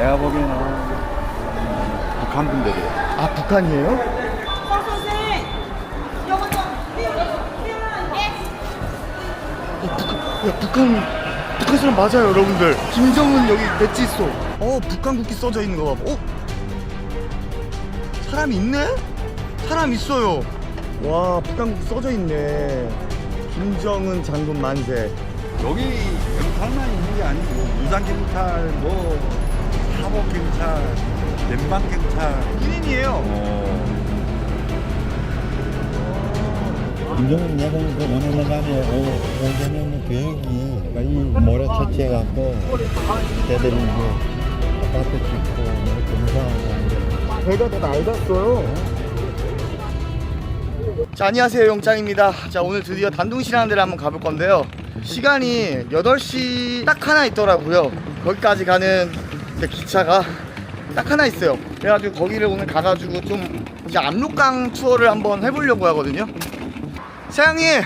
내가 보기에는 음, 북한 분들이에요. 아 북한이에요? 선생, 좀? 어, 북한, 야, 북한, 북한 사람 맞아요, 여러분들. 김정은 여기 배지 있어. 어, 북한 국기 써져 있는 거 봐. 어? 사람 있네? 사람 있어요. 와, 북한 국기 써져 있네. 김정은 장군 만세. 여기 경찰만 있는 게 아니고 무장 경찰, 뭐 사법 경찰,联邦 경찰. 군인이에요. 어. 김정은 내가 그 오늘 나간에 오전에는 교육이 이 몰아쳐치해갖고 걔들이 이제 아파트 짓고 뭐 공사하고 하는데 배가 다 낡았어요. 자, 안녕하세요. 용짱입니다. 자, 오늘 드디어 단둥시라는 데를 한번 가볼 건데요. 시간이 8시 딱 하나 있더라고요. 거기까지 가는 이제 기차가 딱 하나 있어요. 그래가지고 거기를 오늘 가가지고 좀 이제 압록강 투어를 한번 해보려고 하거든요. 사장님!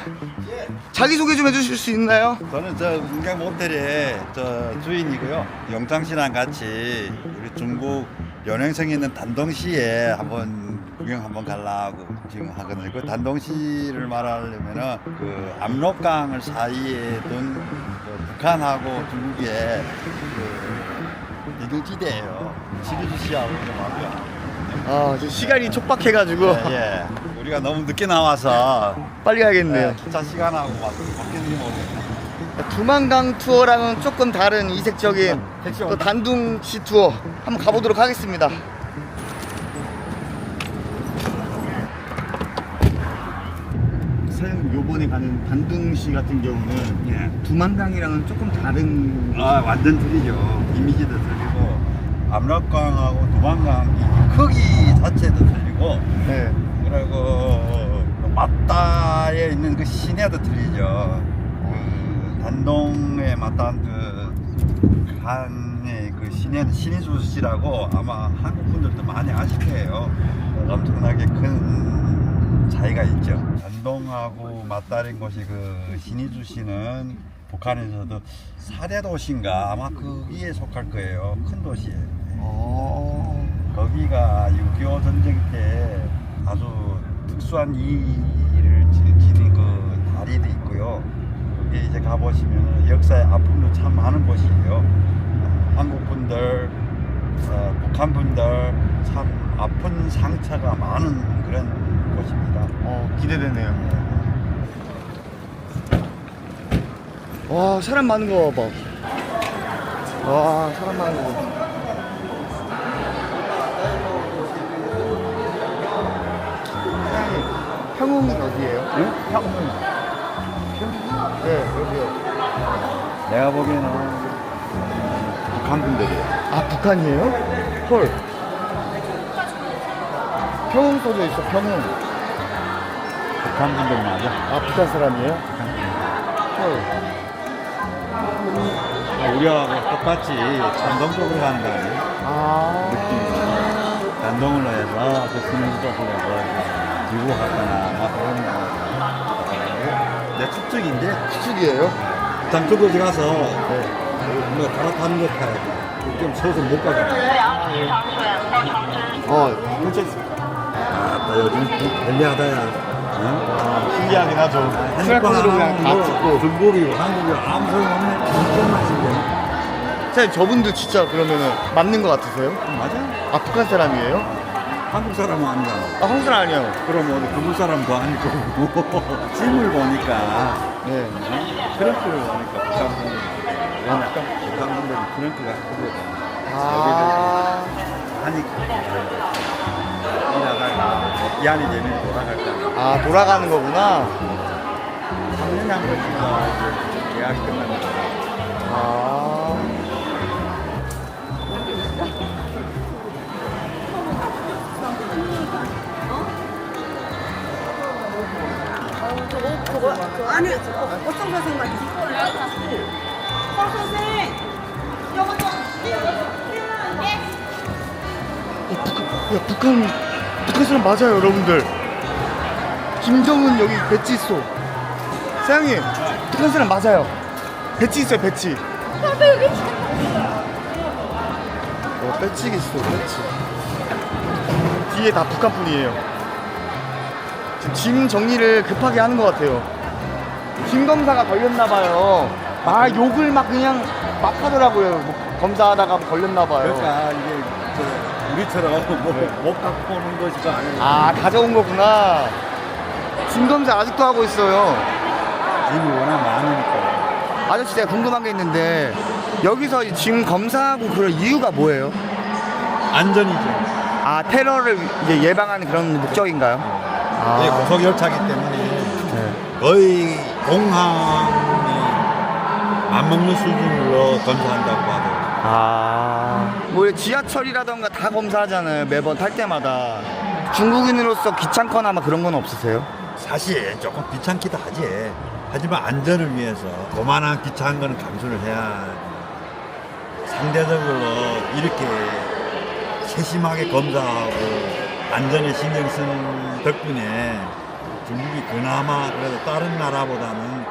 자기소개 좀 해주실 수 있나요? 저는 저 은경 모텔의 저 주인이고요. 영창 씨랑 같이 우리 중국 연행성 있는 단동시에 한번 구경 한번 가려고 지금 하거든요. 그 단동시를 말하려면은 그 압록강을 사이에 둔 그 북한하고 중국의 그 이등지대예요. 시리즈시하고 좀 하고요. 아, 저 시간이 촉박해가지고 예, 예. 우리가 너무 늦게 나와서 빨리 가야겠네요. 예, 기차 시간하고 막 바뀌는지 모르겠네. 두만강 투어랑은 조금 다른 이색적인 택시 또. 단둥시 투어 한번 가보도록 하겠습니다. 사장님 요번에 가는 단둥시 같은 경우는 예. 두만강이랑은 조금 다른 아 완전 틀리죠. 이미지도 틀리고 압록강하고 두만강 이 크기 자체도 틀리고 네. 그리고 맞다에 있는 그 시내도 틀리죠. 그 단동에 맞닿은 그 강의 그 시내 신의주시라고 아마 한국 분들도 많이 아실 거예요. 엄청나게 큰 차이가 있죠. 단동하고 맞닿은 곳이 그 신의주시는 북한에서도 사대 도시인가 아마 거기에 속할 거예요. 큰 도시예요. 어... 거기가 6.25 전쟁 때 아주 특수한 일을 지- 지닌 그 다리도 있고요. 거기에 이제 가보시면 역사의 아픔도 참 많은 곳이에요. 어, 한국 분들, 어, 북한 분들 참 아픈 상처가 많은 그런 곳입니다. 어 기대되네요. 와 사람 많은 거 봐. 와 사람 많은 거. 봐. 사장님 평웅이 어디예요? 평웅. 네 여기요. 내가 보기에는 북한 분들이에요. 아 북한이에요? 헐. 평웅 써져 있어 평웅. 북한 분들 맞아. 아 북한 사람이에요? 헐. 우리하고 똑같이 전동 쪽으로 가는 거 아니에요? 아. 느낌이 단동으로 해서 그 수능 쪽으로 해서 지구 갔거나 막 그런 거. 내 추측인데 추측이에요? 단 쪽으로 가서 네. 뭐 갈아타는 거 타야 돼. 좀 서서 못 가게. 어, 진짜 아, 나 요즘 벨리하다야. 어? 신기하긴 하죠. 트랙터로 그냥 다 찍고. 뭐 중국이고 한국이고 아무 소용 없네. 진짜 신기해. 사장님, 저분들 진짜 그러면은 맞는 것 같으세요? 맞아? 아, 북한 사람이에요? 한국 사람은 아니잖아. 아, 한국 사람 아니에요. 그럼 어디 중국 사람도 아니고 짐을 보니까 네. 트렁크를 보니까 북한 분들 왜냐 북한 분들은 트렁크가 크거든 아, 하니 까 일하다가 이 안이 되면 돌아갈 거야 아, 돌아가는 거구나. 3년에 한 번씩 이제 계약이 끝나는 거야 아. 아니, 어, 어떤 거 생각해? 황 선생, 이거 좀? 어, 북한, 야, 북한, 북한 사람 맞아요, 여러분들. 김정은 여기 배지 있어. 사장님, 북한 사람 맞아요. 배지 있어요, 여기 어, 배치기 있어 배치 뒤에 다 북한 분이에요. 지금 짐 정리를 급하게 하는 것 같아요. 짐 검사가 걸렸나봐요. 아 욕을 막 그냥 막 하더라고요. 뭐 검사하다가 걸렸나봐요. 그러니까 이게 저 우리처럼 뭐못 갖고 오는 것이가 아니고 아 가져온 거구나 짐 검사 아직도 하고 있어요 짐이 워낙 많으니까. 아저씨 제가 궁금한 게 있는데 여기서 이짐 검사하고 그런 이유가 뭐예요? 안전이죠. 아 테러를 이제 예방하는 그런 목적인가요? 아, 예, 고속 열차기 때문에 네. 거의 공항이 안 먹는 수준으로 검사한다고 하더라고요. 아, 뭐 지하철이라던가 다 검사하잖아요. 매번 탈 때마다. 중국인으로서 귀찮거나 막 그런 건 없으세요? 사실 조금 귀찮기도 하지. 하지만 안전을 위해서 그만한 귀찮은 거는 감수를 해야 상대적으로 이렇게 세심하게 검사하고 안전에 신경 쓰는 덕분에 중국이 그나마 그래도 다른 나라보다는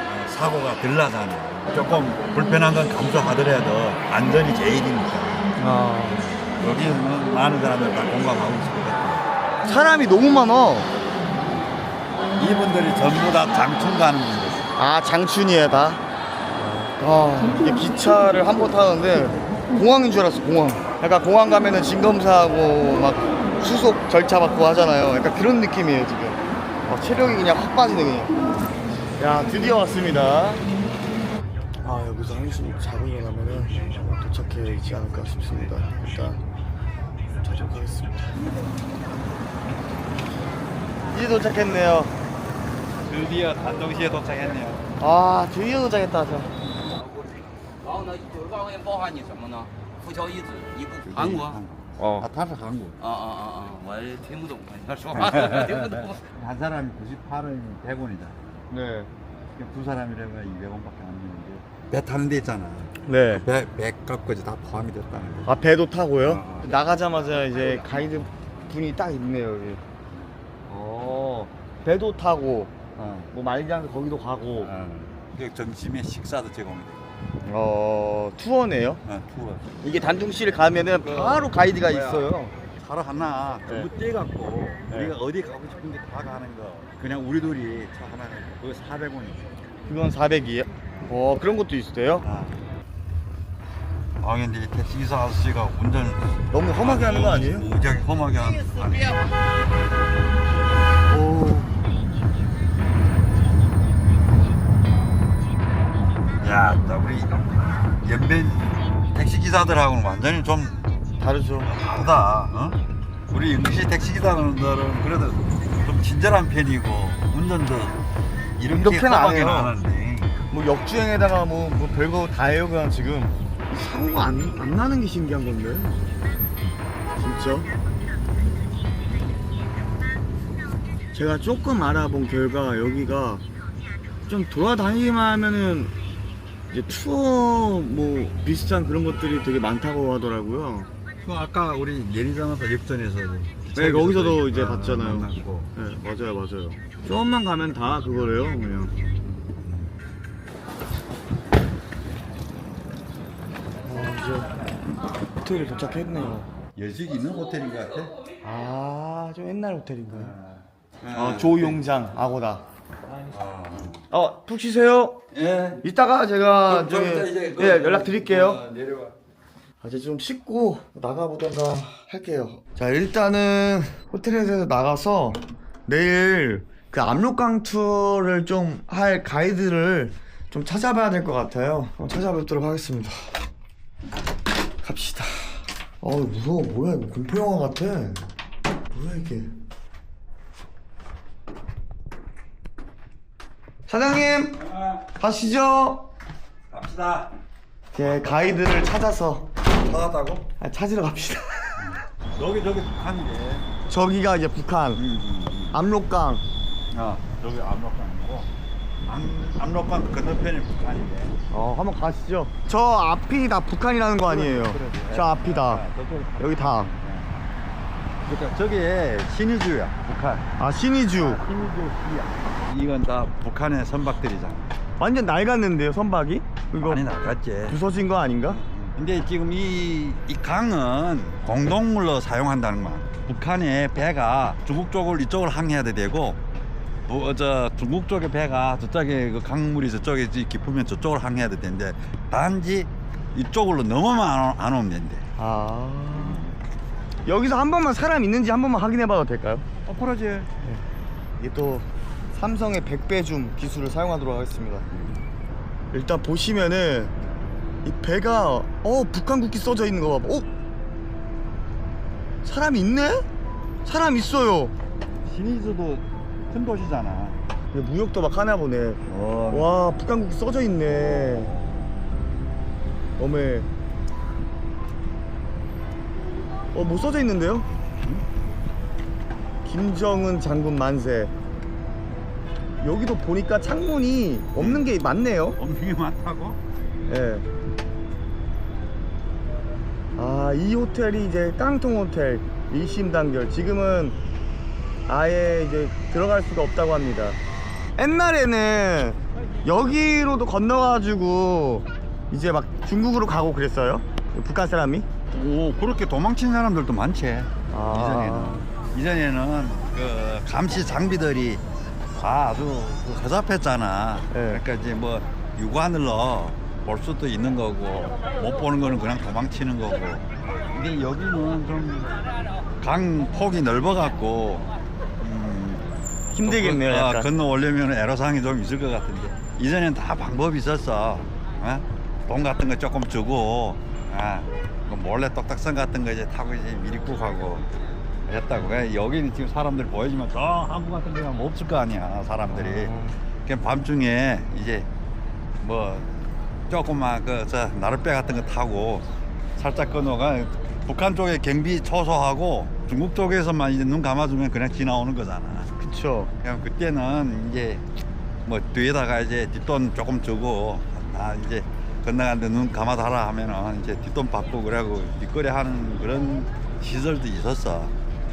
어, 사고가 덜 나잖아요. 조금 불편한 건 감수하더라도 안전이 제일이니까 아. 여기는 많은 사람들 다 공감하고 같아요. 사람이 너무 많아. 이분들이 전부 다 장충 가는 분들. 아, 장춘이에요, 다? 아, 이게 기차를 한 번 타는데 공항인 줄 알았어, 공항. 약간 공항 가면은 진검사하고 막 수속 절차 받고 하잖아요. 약간 그런 느낌이에요, 지금. 아, 체력이 그냥 확 빠지네, 그냥. 야, 드디어 왔습니다. 아마 여기서 한숨 자고 일어나면은 도착해 있지 않을까 싶습니다. 일단 도착하겠습니다. 이제 도착했네요. 드디어 단동시에 도착했네요. 아 드디어 도착했다 저. 哦 아, 다시 한국. 한 사람이 98원이면 100원이다. 네. 두 사람이라면 200원밖에 안 내. 배 타는 데 있잖아. 네. 배, 배값까지 다 포함이 됐다는 거. 아, 배도 타고요? 어. 나가자마자 이제 가이드 분이 딱 있네요, 여기. 어, 배도 타고, 어. 뭐 말장도 거기도 가고, 어. 그 점심에 식사도 제공이 돼요. 어, 투어네요? 어, 투어. 이게 단둥시를 가면은 바로 가이드가 있어요. 하루 하나 전부 떼갖고 네. 우리가 어디 가고 싶은데 다 가는 거. 그냥 우리 둘이 차 하나 그거 400원이죠. 그건 400이에요? 어, 그런 것도 있어요? 아. 아 근데 이 택시 기사 아저씨가 운전 너무 험하게 하는 거 아니에요? 무지하게 험하게 하는 거 아니에요? 오. 야, 나 우리 연변 택시 기사들하고는 완전히 좀 다르죠. 다르다. 어? 우리 응시 택시 기사들은 그래도 좀 친절한 편이고 운전도 이렇게 이렇게는 안 험하게는 해요. 안 하는데 뭐 역주행에다가 뭐, 뭐 별거 다 해요 그냥 지금. 이 사고가 안, 안 나는 게 신기한 건데. 진짜? 제가 조금 알아본 결과 여기가 좀 돌아다니기만 하면은 이제 투어 뭐 비슷한 그런 것들이 되게 많다고 하더라고요. 그 아까 우리 내리자마자 역전에서 네 거기서도 이제 아, 봤잖아요. 네 맞아요 맞아요. 조금만 가면 다 그거래요 그냥 이제 호텔에 도착했네요 여식 있는 호텔인 것 같아. 아 좀 옛날 호텔인가요? 아, 아 조용장 아고다 어 푹 쉬세요 예. 이따가 제가 좀 저기 예 연락 드릴게요 어, 내려와. 아, 이제 좀 씻고 나가보던가 할게요. 자, 일단은 호텔에서 나가서 내일 그 압록강 투어를 좀 할 가이드를 좀 찾아봐야 될 것 같아요. 한번 찾아뵙도록 하겠습니다. 갑시다. 어 무서워. 뭐야, 이거 공포 영화 같아. 뭐야, 이게. 사장님! 가시죠! 갑시다. 제 가이드를 찾아서 찾았다고? 아, 찾으러 갑시다. 여기 저기 북한이래. 저기가 이제 북한 음, 음, 음. 압록강. 아, 저기 압록강이고 암, 압록강 건너편이 북한이래. 어, 한번 가시죠. 저 앞이 다 북한이라는 거 아니에요? 저 앞이 다. 아, 다. 여기 다. 그러니까 저게 신의주야, 북한. 아, 신의주. 신의주 시야. 이건 다 북한의 선박들이잖아. 완전 낡았는데요, 선박이? 이거 많이 나갔지. 부서진 거 아닌가? 음. 근데 지금 이, 이 강은 공동물로 사용한다는 거야. 북한의 배가 중국 쪽을 이쪽을 항해해야 되고, 뭐, 저 중국 쪽의 배가 저쪽에 그 강물이 저쪽에 깊으면 저쪽을 항해해야 되는데 단지 이쪽으로 넘어만 안, 안 오면 된대. 아 여기서 한 번만 사람 있는지 한 번만 확인해 봐도 될까요? 어, 그러지. 이게 또 삼성의 백배줌 기술을 사용하도록 하겠습니다. 일단 보시면은 이 배가 어 북한 국기 써져 있는 거 봐. 어 사람 있네? 사람 있어요. 신의주도 큰 도시잖아. 무역도 막 하나 보네. 어, 와 북한 국기 써져 있네. 어메. 어뭐 써져 있는데요? 김정은 장군 만세. 여기도 보니까 창문이 없는 게 많네요. 엄청이 많다고? 예. 아, 이 호텔이 이제 깡통 호텔 일심 단결. 지금은 아예 이제 들어갈 수가 없다고 합니다. 옛날에는 여기로도 건너가지고 이제 막 중국으로 가고 그랬어요. 북한 사람이. 오 그렇게 도망친 사람들도 많지 아. 이전에는 이전에는 그 감시 장비들이 다 아주 그 허접했잖아 네. 그러니까 이제 뭐 육안으로 볼 수도 있는 거고 못 보는 거는 그냥 도망치는 거고 근데 여기는 좀 강 폭이 넓어갖고 음, 힘들겠네요, 그, 어, 약간. 건너 오려면 애로사항이 좀 있을 것 같은데 이전엔 다 방법이 있었어 어? 돈 같은 거 조금 주고 아, 그 몰래 똑딱선 같은 거 이제 타고 이제 미리국 하고 했다고 여기는 지금 사람들 보이지만 저 한국 같은 데는 없을 거 아니야 사람들이 그냥 밤중에 이제 뭐 조금만 그저 나룻배 같은 거 타고 살짝 건너가 북한 쪽에 경비 초소하고 중국 쪽에서만 이제 눈 감아주면 그냥 지나오는 거잖아. 그쵸. 그냥 그때는 이제 뭐 뒤에다가 이제 뒷돈 조금 주고 다 이제 건너가는데 눈 감아달라 하면은 이제 뒷돈 받고 그러고 뒷거래 하는 그런 시설도 있었어.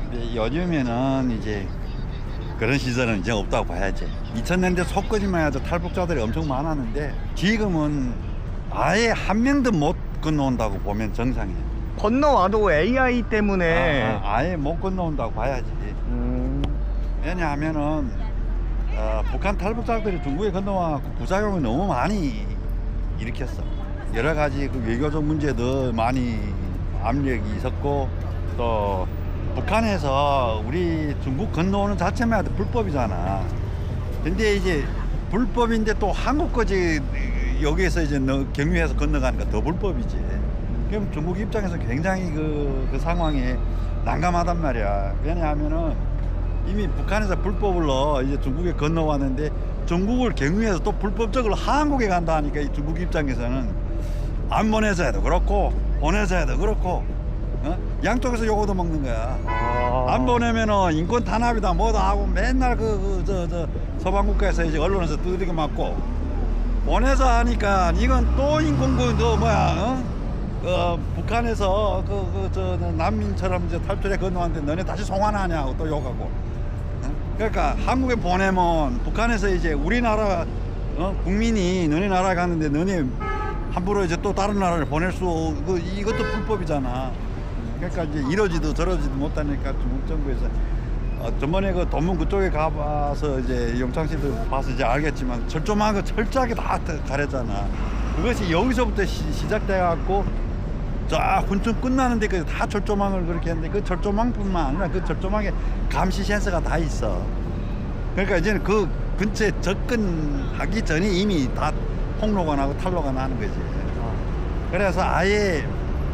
근데 요즘에는 이제 그런 시설은 이제 없다고 봐야지. 2000년대 속까지만 해도 탈북자들이 엄청 많았는데 지금은 아예 한 명도 못 건너온다고 보면 정상이에요. 건너와도 AI 때문에. 아, 아 예 못 건너온다고 봐야지. 음, 왜냐하면은 어, 북한 탈북자들이 중국에 건너와 부작용을 너무 많이 일으켰어. 여러 가지 그 외교적 문제도 많이 압력이 있었고 또 북한에서 우리 중국 건너오는 자체만 해도 불법이잖아. 근데 이제 불법인데 또 한국까지 여기에서 이제 너- 경유해서 건너가니까 더 불법이지. 그럼 중국 입장에서 굉장히 그, 그 상황이 난감하단 말이야. 왜냐하면은 이미 북한에서 불법으로 이제 중국에 건너왔는데 중국을 경유해서 또 불법적으로 한국에 간다 하니까 이 중국 입장에서는 안 보내서 해도 그렇고 보내서 해도 그렇고 어? 양쪽에서 요거도 먹는 거야. 아. 안 보내면은 인권 탄압이다 뭐다 하고 맨날 그 저저 서방 국가에서 이제 언론에서 두드리게 맞고 보내서 하니까 이건 또 인권군 그 뭐야 어? 어 북한에서 그 그 저 난민처럼 이제 탈출해 건너왔는데 너네 다시 송환하냐고 또 욕하고 어? 그러니까 한국에 보내면 북한에서 이제 우리나라 어? 국민이 너네 나라에 갔는데 너네 함부로 이제 또 다른 나라를 보낼 수 없- 그 이것도 불법이잖아. 그러니까 이제 이러지도 저러지도 못하니까 중국 정부에서 어, 저번에 그 돈문 그쪽에 가봐서 이제 영창 씨도 봐서 이제 알겠지만 철조망 그 철저하게 다 가렸잖아. 그것이 여기서부터 시, 작돼 갖고 쫙 훈충 끝나는 데까지 다 철조망을 그렇게 했는데 그 철조망뿐만 아니라 그 철조망에 감시 센서가 다 있어. 그러니까 이제는 그 근처에 접근하기 전에 이미 다 폭로가 나고 탈로가 나는 거지. 그래서 아예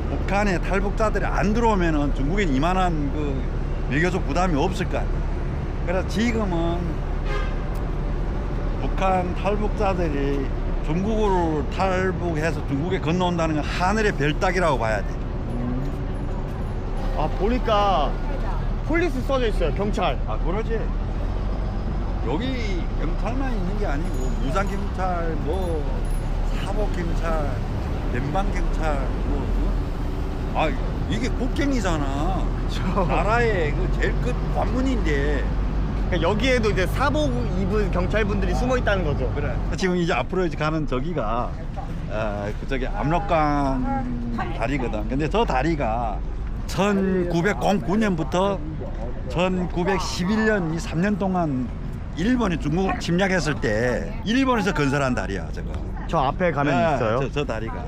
북한에 탈북자들이 안 들어오면은 중국엔 이만한 그 외교적 부담이 없을 거 아니야. 그래서 지금은 북한 탈북자들이 중국으로 탈북해서 중국에 건너온다는 건 하늘의 별따기라고 봐야 돼. 아, 보니까 폴리스 써져 있어요. 경찰. 아 그러지. 여기 경찰만 있는 게 아니고 무장 경찰, 뭐 사복 경찰,联방 경찰, 뭐 어? 아 이게 국경이잖아. 나라의 그 제일 끝 관문인데 그러니까 여기에도 이제 사복 입은 경찰분들이 숨어 있다는 거죠. 그래. 지금 이제 앞으로 이제 가는 저기가 어, 그 저기 압록강 다리거든. 근데 저 다리가 1909년부터 1911년 이 3년 동안 일본이 중국 침략했을 때 일본에서 건설한 다리야 저거. 저 앞에 가면 네, 있어요. 저, 저 다리가.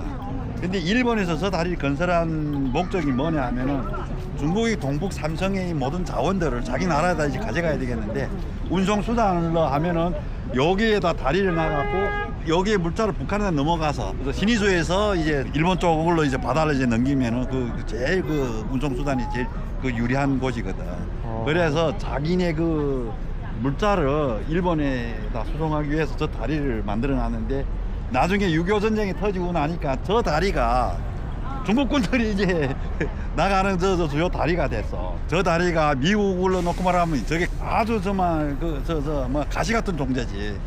근데 일본에서 저 다리를 건설한 목적이 뭐냐 하면은 중국이 동북 삼성의 모든 자원들을 자기 나라에다 이제 가져가야 되겠는데 운송 수단으로 하면은 여기에다 다리를 놔갖고 여기에 물자를 북한에 넘어가서 신의주에서 이제 일본 쪽으로 이제 바다를 이제 넘기면은 그 제일 그 운송 수단이 제일 그 유리한 곳이거든. 어. 그래서 자기네 그 물자를 일본에다 수송하기 위해서 저 다리를 만들어 놨는데 나중에 6.25 전쟁이 터지고 나니까 저 다리가 중국군들이 이제 나가는 저, 저 주요 다리가 됐어. 저 다리가 미국으로 놓고 말하면 저게 아주 정말 그 저 저 뭐 가시 같은 존재지.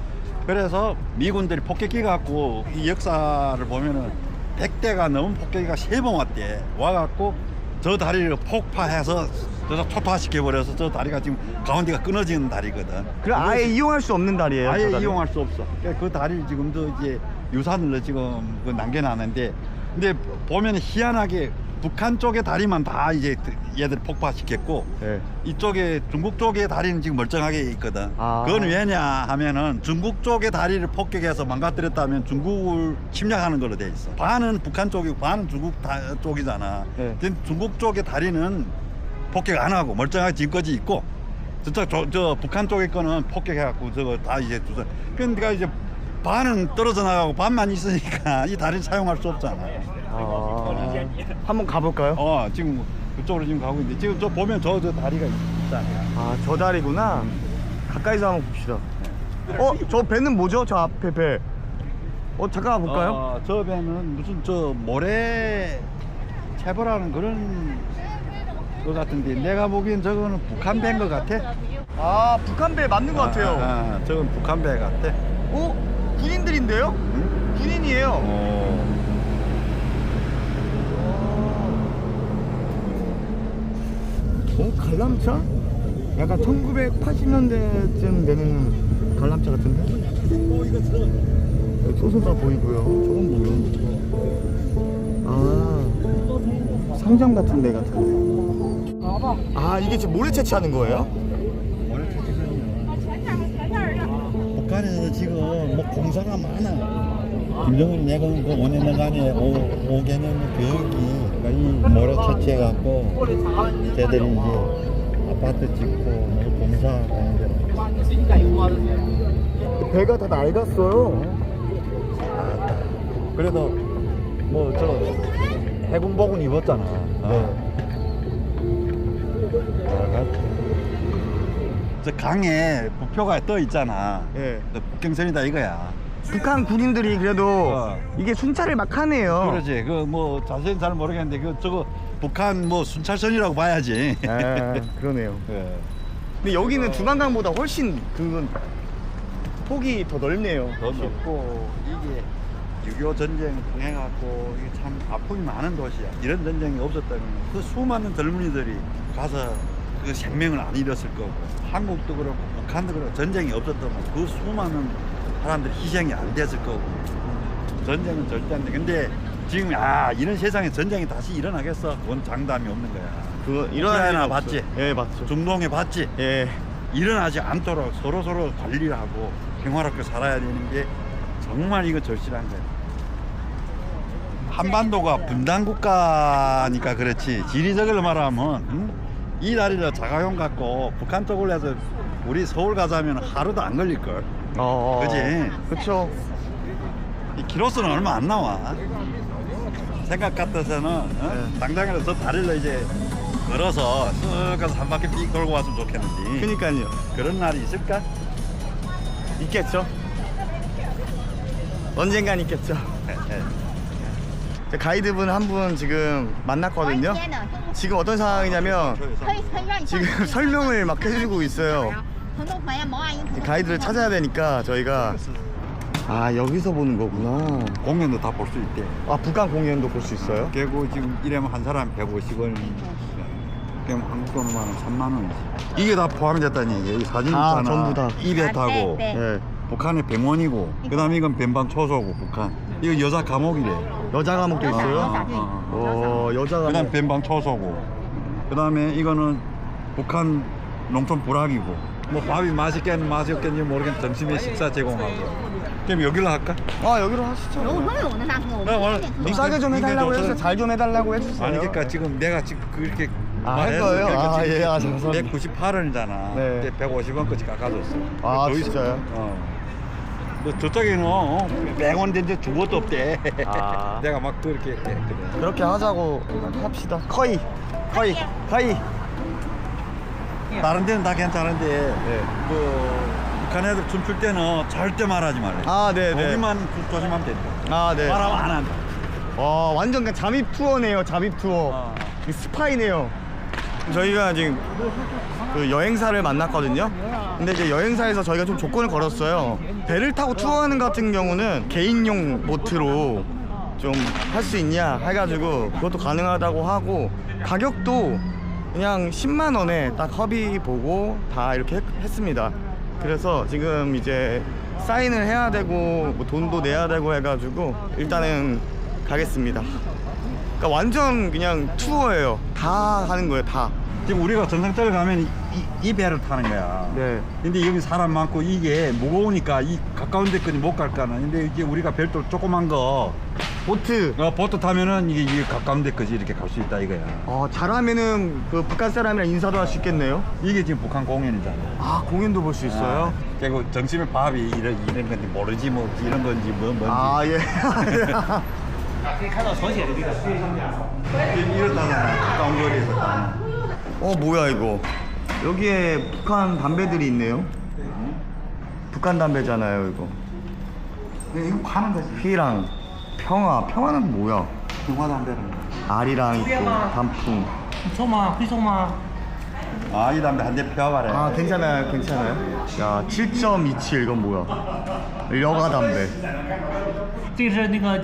그래서 미군들이 폭격기 갖고 이 역사를 보면은 100대가 넘은 폭격기가 세 번 왔대. 와갖고 저 다리를 폭파해서 저 초토화시켜 버려서 저 다리가 지금 가운데가 끊어지는 다리거든. 그럼 아예 이용할 수 없는 다리예요. 아예 저 다리? 이용할 수 없어. 그러니까 그 다리 지금도 이제 유산으로 지금 그 남겨놨는데, 근데 보면 희한하게 북한 쪽의 다리만 다 이제 얘들 폭파시켰고, 네. 이쪽에 중국 쪽의 다리는 지금 멀쩡하게 있거든. 아. 그건 왜냐 하면은 중국 쪽의 다리를 폭격해서 망가뜨렸다면 중국을 침략하는 걸로 돼 있어. 반은 북한 쪽이고 반은 중국 다, 쪽이잖아. 네. 근데 중국 쪽의 다리는 폭격 안 하고 멀쩡하게 지금까지 있고 저쪽 저, 저 북한 쪽의 거는 폭격해갖고 저거 다 이제 두선. 그러니까 이제 반은 떨어져 나가고 반만 있으니까 이 다리를 사용할 수 없잖아. 아, 한번 가볼까요? 어 지금 그쪽으로 지금 가고 있는데 지금 저 보면 저 저 다리가 있잖아. 아, 저 다리구나. 가까이서 한번 봅시다. 어, 저 배는 뭐죠? 저 앞에 배. 어, 잠깐 볼까요? 어, 저 배는 무슨 저 모래 채벌하는 그런 것 같은데 내가 보기엔 저거는 북한 배인 것 같아. 아, 북한 배 맞는 것 같아요. 아, 아, 저건 북한 배 같아. 어? 군인들인데요? 응? 군인이에요. 어. 어, 관람차? 약간 1980년대쯤 되는 관람차 같은데? 여기 소소가 보이고요. 저건 뭐야? 아, 상점 같은 데 같은데. 아, 이게 지금 모래 채취하는 거예요? 북한에서 지금 뭐 공사가 많아. 김정은 내가 그 5년간에 5, 5개년 교육이 그러니까 이 모래 채취해갖고 쟤들이 이제 아파트 짓고 뭐 공사하는 거. 배가 다 낡았어요. 그래도 뭐 저 해군 복은 입었잖아. 어. 저 강에 부표가 떠 있잖아. 예. 그 북경선이다 이거야. 북한 군인들이 그래도 어. 이게 순찰을 막 하네요. 그러지. 그 뭐 자세히 잘 모르겠는데 그 저거 북한 뭐 순찰선이라고 봐야지. 아, 그러네요. 예. 근데 여기는 두만강보다 훨씬 그 폭이 더 넓네요. 더 높고 이게 6.25 전쟁 통해갖고 이게 참 아픔이 많은 도시야. 이런 전쟁이 없었다면 그 수많은 젊은이들이 가서 그 생명을 안 잃었을 거고 한국도 그렇고 북한도 그렇고 전쟁이 없었다면 그 수많은 사람들이 희생이 안 됐을 거고 전쟁은 절대 안 돼. 근데 지금 아 이런 세상에 전쟁이 다시 일어나겠어? 그건 장담이 없는 거야. 그거 일어나는 봤지? 예, 맞죠. 중동에 봤지? 예. 일어나지 않도록 서로 서로 관리를 하고 평화롭게 살아야 되는 게 정말 이거 절실한 거예요. 한반도가 분단 국가니까 그렇지 지리적으로 말하면 응? 이 다리를 자가용 갖고 북한 쪽으로 해서 우리 서울 가자면 하루도 안 걸릴 걸. 어. 그지? 그쵸. 이 키로수는 얼마 안 나와. 생각 같아서는 어? 네. 당장이라도 저 다리를 이제 걸어서 쓱 가서 한 바퀴 삑 돌고 왔으면 좋겠는데 그니까요. 그런 날이 있을까? 있겠죠. 언젠간 있겠죠. 그 가이드분 한 분 지금 만났거든요. 지금 어떤 상황이냐면 지금 설명을 막 해주고 있어요. 가이드를 찾아야 되니까 저희가 아 여기서 보는 거구나. 공연도 다 볼 수 있대 아 북한 공연도 볼 수 있어요? 그리고 지금 이래면 한 사람 150원. 그럼 한국 돈으로 하면 3만 원. 이게 다 포함이 됐다는 여기 사진 아, 전부 다. 입에 아, 네, 타고. 네, 예. 북한의 병원이고 그 다음에 이건 변방 초소고 북한. 이거 여자 감옥이래. 여자 감옥도 있어요? 아, 어, 여자 그다음 감옥. 변방 초소고. 그다음에 이거는 북한 농촌 불악이고. 뭐 밥이 맛있겠는지 맛이 없겠는지 모르겠는 점심에 식사 제공하고. 그럼 여기로 할까? 아, 여기로 하시죠. 有能有的那个，我 나 오늘 们 좀 싸게 좀 해달라고 해주세요. 잘 좀 해달라고 해주세요. 아니 그러니까 지금 내가 지금 그렇게 아, 할 거예요? 아, 예, 아, 감사합니다. 198원이잖아. 네. 150원까지 깎아줬어. 아, 더 있- 진짜요? 어. 너 저쪽에는 어, 100원 된 데 죽어도 없대. 아. 내가 막 그렇게 했거든. 그렇게 하자고 합시다. 커이, 커이, 커이. 다른 데는 다 괜찮은데 네. 그 북한 애들 춤출 때는 절대 말하지 말래. 아, 네, 네. 거기만 조- 조심하면 된다. 아, 네. 말하면 안 한다. 와, 완전 그냥 잠입 투어네요. 잠입 투어. 어. 이 스파이네요. 저희가 지금 그 여행사를 만났거든요. 근데 이제 여행사에서 저희가 좀 조건을 걸었어요. 배를 타고 투어하는 같은 경우는 개인용 보트로 좀 할 수 있냐 해가지고 그것도 가능하다고 하고 가격도 그냥 10만 원에 딱 허비 보고 다 이렇게 했, 했습니다. 그래서 지금 이제 사인을 해야 되고 뭐 돈도 내야 되고 해가지고 일단은 가겠습니다. 그러니까 완전 그냥 투어예요. 다 하는 거예요, 다. 지금 우리가 정상적으로 가면 이, 이 배를 타는 거야. 네. 근데 여기 사람 많고 이게 무거우니까 이 가까운 데까지 못갈 거는. 근데 이제 우리가 별도 조그만 거 보트. 어, 보트 타면은 이게, 이게 가까운 데까지 이렇게 갈 수 있다 이거야. 어, 잘하면은 그 북한 사람이랑 인사도 할 수 있겠네요. 이게 지금 북한 공연이잖아. 아, 공연도 볼 수 있어요? 그리고 점심에 밥이 이런 이런 건지 모르지 뭐 이런 건지 뭐 뭔지. 아, 예. 이렇다잖아. 가까운 거리에서 다. 어, 뭐야, 이거. 여기에 북한 담배들이 있네요. 북한 담배잖아요, 이거. 이거 파는 거지. 휘랑 평화. 평화는 뭐야? 중화담배라는 거. 알이랑 있고, 단풍. 抽吗？会抽吗？ 아, 이 담배 한 대 펴봐래. 아, 괜찮아요, 괜찮아요. 야, 7.27, 이건 뭐야? 여가 담배. 这个是那个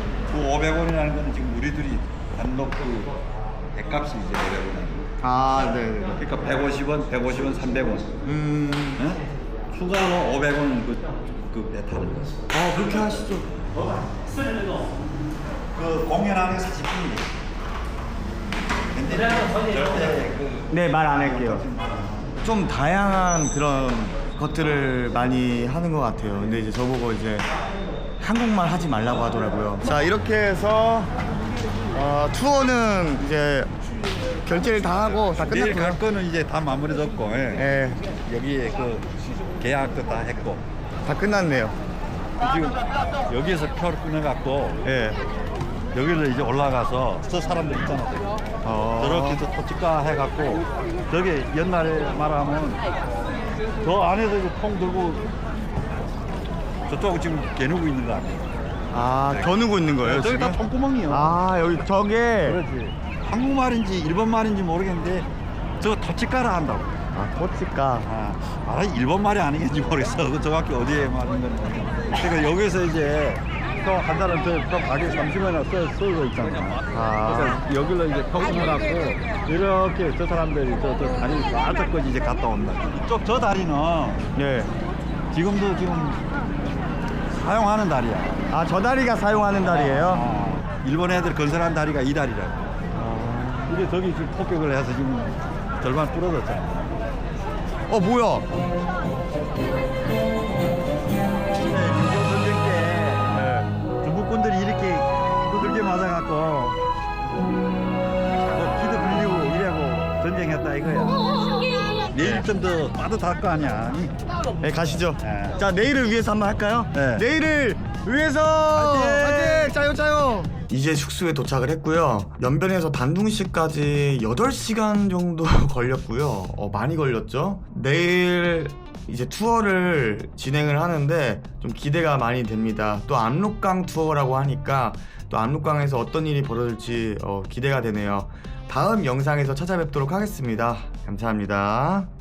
그 500원이라는 거는 지금 우리 둘이 단독 그 배값이 이제 500원. 아, 네, 네. 그러니까 150원, 150원, 300원. 음. 응? 추가로 500원 그, 그 배 타는 거. 어, 그렇게 하시죠. 그 공연하는 게 40분이에요. 근데 절대 그 네, 말 안 할게요. 좀 다양한 그런 것들을 많이 하는 것 같아요. 근데 이제 저보고 이제 한국말 하지 말라고 하더라고요. 자, 이렇게 해서 어, 투어는 이제 결제를 다 하고 다 내일 끝났고요. 갈 거는 이제 다 마무리 됐고 예. 예, 여기에 그 계약도 다 했고 다 끝났네요. 지금 여기에서 표를 끊어갖고 예. 여기를 이제 올라가서 저 사람들 있잖아 어. 저렇게 저 토치가 해갖고 저게 옛날에 말하면 저 안에서 이거 통 들고 저쪽 지금 개누고 있는 거 아니야 아, 겨누고 있는 거예요, 저기 다 지금? 통구멍이야 아, 여기 저게 그렇지 한국말인지 일본말인지 모르겠는데 저 토치가라 한다고 아, 토치가. 아, 아 일본 말이 아니겠지 모르겠어. 그 정확히 어디에 말인 건지. 그러니까 여기서 이제 또한 사람 저또 가게 30원이나 써, 써져 있잖아. 아. 그래서 여기로 이제 통해갖고 이렇게 저 사람들이 저, 저 다리 쫙저까지 이제 갔다 온다. 이쪽 저 다리는 예. 지금도 지금 사용하는 다리야. 아, 저 다리가 사용하는 다리예요? 어, 일본 애들 건설한 다리가 이 다리라고. 아. 이게 저기 지금 폭격을 해서 지금 절반 부러졌잖아. 어, 뭐야? 때 중국군들이 이렇게 두들겨 맞아갖고 뭐 피도 흘리고 이래고 전쟁했다 이거야. 내일 좀더 따뜻할 거 아니야. 네, 가시죠. 네. 자, 내일을 위해서 한번 할까요? 네. 내일을 위해서! 화이팅! 짜요, 짜요! 이제 숙소에 도착을 했고요. 연변에서 단둥시까지 8시간 정도 걸렸고요. 어, 많이 걸렸죠. 내일 이제 투어를 진행을 하는데 좀 기대가 많이 됩니다. 또 압록강 투어라고 하니까 또 압록강에서 어떤 일이 벌어질지 어, 기대가 되네요. 다음 영상에서 찾아뵙도록 하겠습니다. 감사합니다.